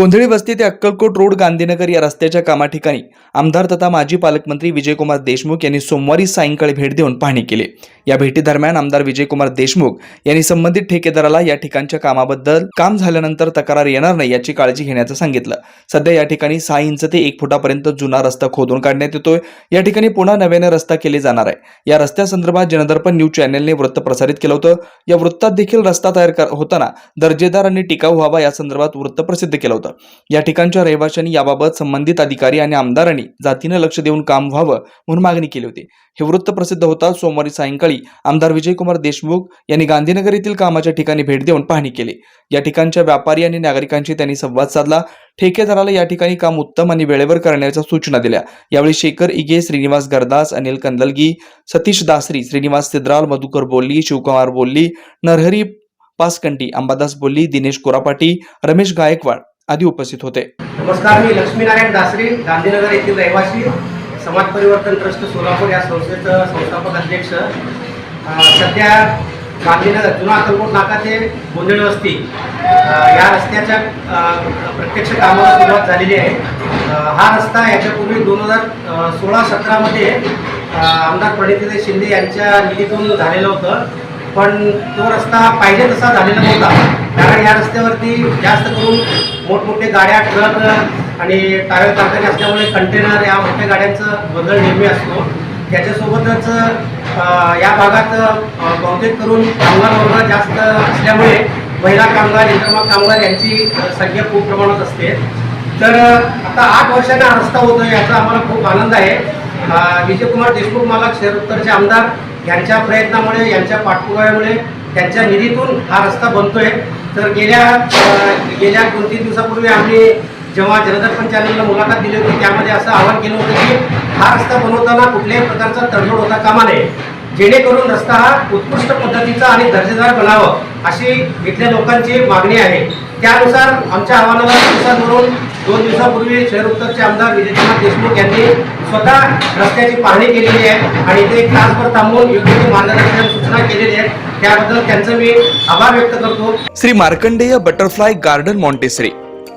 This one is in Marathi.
गोंधळी वस्ती ते अक्कलकोट रोड गांधीनगर या रस्त्याच्या कामाठिकाणी आमदार तथा माजी पालकमंत्री विजयकुमार देशमुख यांनी सोमवारी सायंकाळी भेट देऊन पाहणी केली. या भेटीदरम्यान आमदार विजयकुमार देशमुख यांनी संबंधित ठेकेदाराला या ठिकाणच्या कामाबद्दल काम झाल्यानंतर तक्रार येणार नाही याची काळजी घेण्याचं सांगितलं. सध्या या ठिकाणी सहा इंच ते एक फुटापर्यंत जुना रस्ता खोदून काढण्यात येतोय. या ठिकाणी पुन्हा नव्याने रस्ता केले जाणार आहे. या रस्त्यासंदर्भात जनदर्पण न्यूज चॅनलने वृत्त प्रसारित केलं होतं. या वृत्तात देखील रस्ता तयार होताना दर्जेदार आणि टिकाऊ व्हावा या संदर्भात वृत्त प्रसिद्ध केलं होतं. या ठिकाणच्या रहिवाशांनी याबाबत संबंधित अधिकारी आणि आमदारांनी जातीनं लक्ष देऊन काम व्हावं म्हणून मागणी केली होती. हे वृत्त प्रसिद्ध होता सोमवारी सायंकाळी आमदार विजयकुमार देशमुख यांनी गांधीनगर येथील कामाच्या ठिकाणी भेट देऊन पाहणी केली. या ठिकाणच्या व्यापारी आणि नागरिकांशी त्यांनी संवाद साधला. ठेकेदाराला या ठिकाणी काम उत्तम आणि वेळेवर करण्याच्या सूचना दिल्या. यावेळी शेखर इगे श्रीनिवास गरदास अनिल कंदलगी सतीश दासरी श्रीनिवास सिद्राल मधुकर बोल्ली शिवकुमार बोल्ली नरहरी पासकंटी अंबादास बोल्ली दिनेश कोरापाटी रमेश गायकवाड आदी उपस्थित होते. नमस्कार मी लक्ष्मीनारायण दासरी गांधीनगर येथील रहिवासी समाज परिवर्तन ट्रस्ट सोलापूर या संस्थेचं संस्थापक अध्यक्ष. सध्या गांधीनगर जुना अक्कलकोट नाका ते गोंधळी वस्ती. या रस्त्याच्या प्रत्यक्ष कामाला सुरुवात झालेली आहे. हा रस्ता याच्यापूर्वी दोन हजार सोळा सतरामध्ये आमदार प्रणितीताई शिंदे यांच्या निधीतून झालेलं होतं. पण तो रस्ता पाहिजे तसा झालेला नव्हता. कारण या रस्त्यावरती जास्त करून मोठमोठे गाड्या ट्रक आणि टायर कारखाने असल्यामुळे कंटेनर या मोठ्या गाड्यांचं बदल नेहमी असतो. त्याच्यासोबतच या भागात बहुतेक करून कामगार वर्ग जास्त असल्यामुळे महिला कामगार यंत्रमा कामगार यांची संख्या खूप प्रमाणात असते. तर आता आठ वर्षाने हा रस्ता होतो याचा आम्हाला खूप आनंद आहे. विजयकुमार देशमुख मालक शहर उत्तरचे आमदार यांच्या प्रयत्नामुळे यांच्या पाठपुराव्यामुळे त्यांच्या निधीतून हा रस्ता बनतोय. तर गेल्या गेल्या दोन तीन दिवसापूर्वी आम्ही जेव्हा जनदर्पण चॅनलला मुलाखत दिली होती त्यामध्ये असं आवाहन केलं होतं की हा रस्ता बनवताना कुठल्याही प्रकारचा तडजोड होता कामा नये. जेणेकरून रस्ता हा उत्कृष्ट पद्धतीचा आणि दर्जेदार बनावं अशी इथल्या लोकांची मागणी आहे. त्यानुसार आमच्या आव्हानाला प्रतिसाद म्हणून दोन दिवसापूर्वी शहर उत्तरचे आमदार विजयकुमार देशमुख यांनी स्वतः रस्त्याची पाहणी केलेली आहे आणि ते तासभर थांबून योग्य ते मार्गदर्शन सूचना केलेली आहेत त्याबद्दल त्यांचं मी आभार व्यक्त करतो. Shri Markandey butterfly garden montessori.